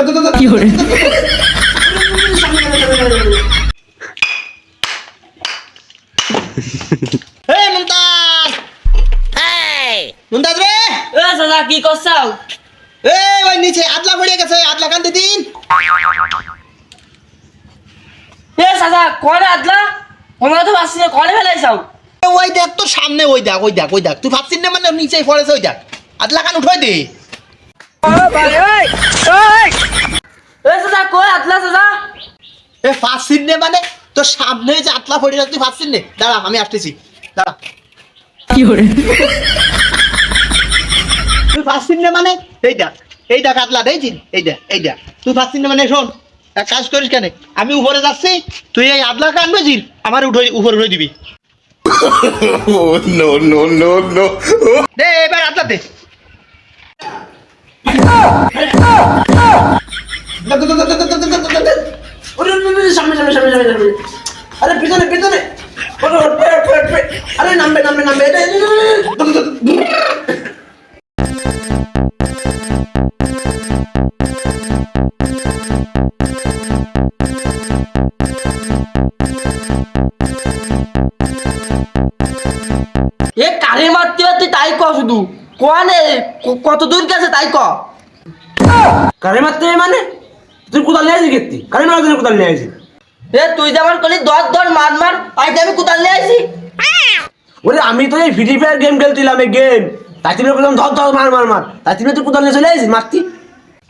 এই মুমতাজ! মুমতাজ রে এ সাদা কি করছাও এই ওই নিচে আদলা পড়ে গেছে আদলা কান্দে দিন। এ সাদা কোনে আদলা? আমরা তো আসছি কোনে ফেলাইছাও? ওই দেখ তোর সামনে ওই দেখ ওই দেখ ওই দেখ। তুই ভাবছিস না মানে নিচে পড়েছে ওই দেখ। আদলা কান উঠাই দে সাদা কই আদলা সাদা এ ফাঁসছিস না মানে? তোর সামনে যে আতলা পড়ে গেছে তুই ভাবছিস না? দাঁড়া আমি আসতেছি। দাঁড়া। তুই ভাবছিস না মানে? এই দেখ এই দেখ আতলা দেখছিস এই দেখ এই দেখ। তুই ভাবছিস না মানে শোন এক কাজ করিস কেন? আমি উপরে যাচ্ছি তুই এই আদলা কানবে জির আমার উঠে উপরে উঠে দিবি। No, no, no, no. দে এবার আদলা দে। ওরে সামনে সামনে সামনে সামনে সামনে। আরে পিছনে পিছনে। আরে নামবে নামবে নামবে। এটা এ কারে মারতে তুই তাই ক শুধু? কোয়ানে কত দূর গেছে তাই ক? কারে মারতে মানে? তুই কোদাল নিয়ে আসি কেতি কারে মারার জন্য কোদাল নিয়ে আসি এ তুই যেমন করলি দর দর মার মার আই আমি কোদাল নিয়ে আসি ওরে আমি তো এই ফ্রি ফায়ার গেম খেলছিলাম এই গেম তাই তুমি বললাম ধর ধর মার মার মার। তাই তুমি তুই কোদাল নিয়ে চলে আসিস মারতি।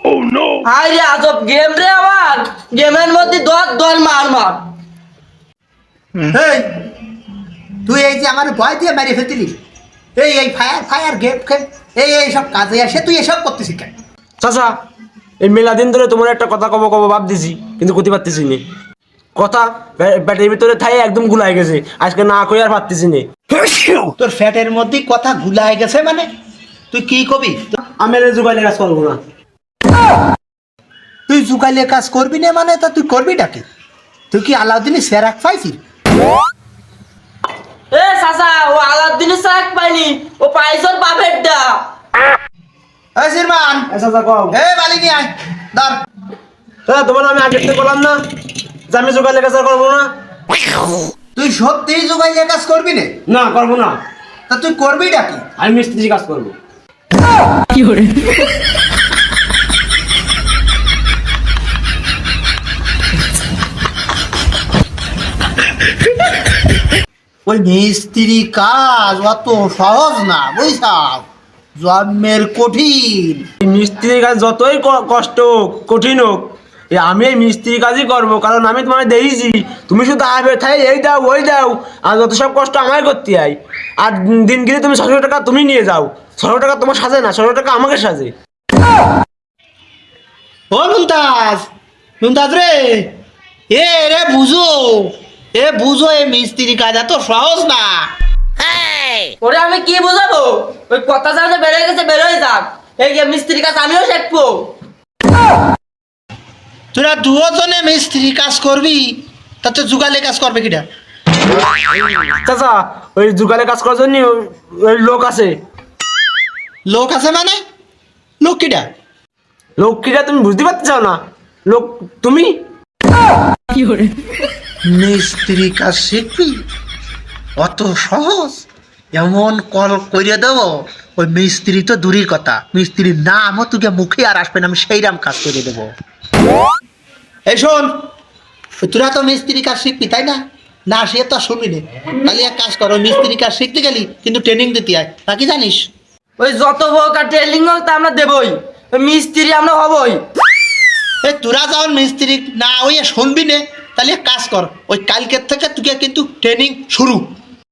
ও নো হাই রে আজব গেম রে আমার। গেমের মধ্যে দর দর মার মার। এই তুই এই যে আমার ভয় দিয়ে মেরে ফেলতিলি। এই এই ফায়ার ফায়ার গেম খেল। এই এই সব কাজে আসে তুই এসব করতেছিস কেন? চাচা এই মেলা দিন ধরে তোমার একটা কথা কব কব ভাব দিছি কিন্তু করতে পারতেছি নি। কথা পেটের ভিতরে থাই একদম গুলাই গেছে আজকে না কই আর পারতেছি নি। তোর ফ্যাটের মধ্যে কথা গুলায় গেছে মানে? তুই কি কবি? আমি জোগাড়ি কাজ করব না। তুই জুকাইলে কাজ করবি না মানে? তা তুই করবি ডাকে তুই কি আলাউদ্দিনে সেরাক পাইছিস? এ সাসা ও আলাউদ্দিনের শাক পাইনি ও পাইছর বাপের দা চাচা কও। এ মালিনী আয় ধর। চাচা তোমার আমি আগে থেকে বললাম না যে আমি জোগাড়ি কাজ করব না। তুই সত্যিই জুকাইলে কাজ করবি না? না করব না। তা তুই করবি ডাকি আমি মিস্ত্রি কাজ করব। ওই মিস্ত্রি কাজ অত সহজ না বুঝছাও? জন্মের কঠিন। মিস্ত্রির কাজ যতই কষ্ট হোক কঠিন হোক আমি এই মিস্ত্রির কাজই করব কারণ আমি তোমার দেখেছি তুমি শুধু আবে থাই এই দাও ওই দাও আর যত সব কষ্ট আমায় করতে হয় আর দিন গিয়ে তুমি ছশো টাকা তুমি নিয়ে যাও। ছশো টাকা তোমার সাজে না ছশো টাকা আমাকে সাজে। ও মুমতাজ মুমতাজ রে এ রে বুঝো এ বুঝো এ মিস্ত্রি কাজ এত সহজ না। ওরে আমি কি বুঝাবো? ওই কথা জানে বেড়ে গেছে বেরোয় যাক। এই যে মিস্ত্রি কাজ আমিও শিখব। তোরা দুজনে মিস্ত্রি কাজ করবি তাতে জুগালে কাজ করবে কিটা চাচা ওই জুগালে কাজ করার জন্য ওই লোক আছে। লোক আছে মানে? লোক কিটা লোক কিটা তুমি বুঝতে পারছ না? লোক তুমি? কি করে মিস্ত্রি কাজ শিখবি? অত সহজ? এমন কল করে দেব ওই মিস্ত্রি তো দূরের কথা মিস্ত্রির নামও তোকে মুখে আর আসবে না আমি সেইরাম কাজ করে দেবো। এই শোন তোরা তো মিস্ত্রি কাজ শিখবি তাই না? না সে তো শুনবি না। তাহলে এক কাজ করো মিস্ত্রি কাজ শিখতে গেলি কিন্তু ট্রেনিং দিতে হয় তা কি জানিস? ওই যত হোক আর ট্রেনিং হোক তা আমরা দেবই। ওই মিস্ত্রি আমরা হবই। এই তোরা যখন মিস্ত্রি না ওই শুনবি না তাহলে এক কাজ কর ওই কালকের থেকে তোকে কিন্তু ট্রেনিং শুরু।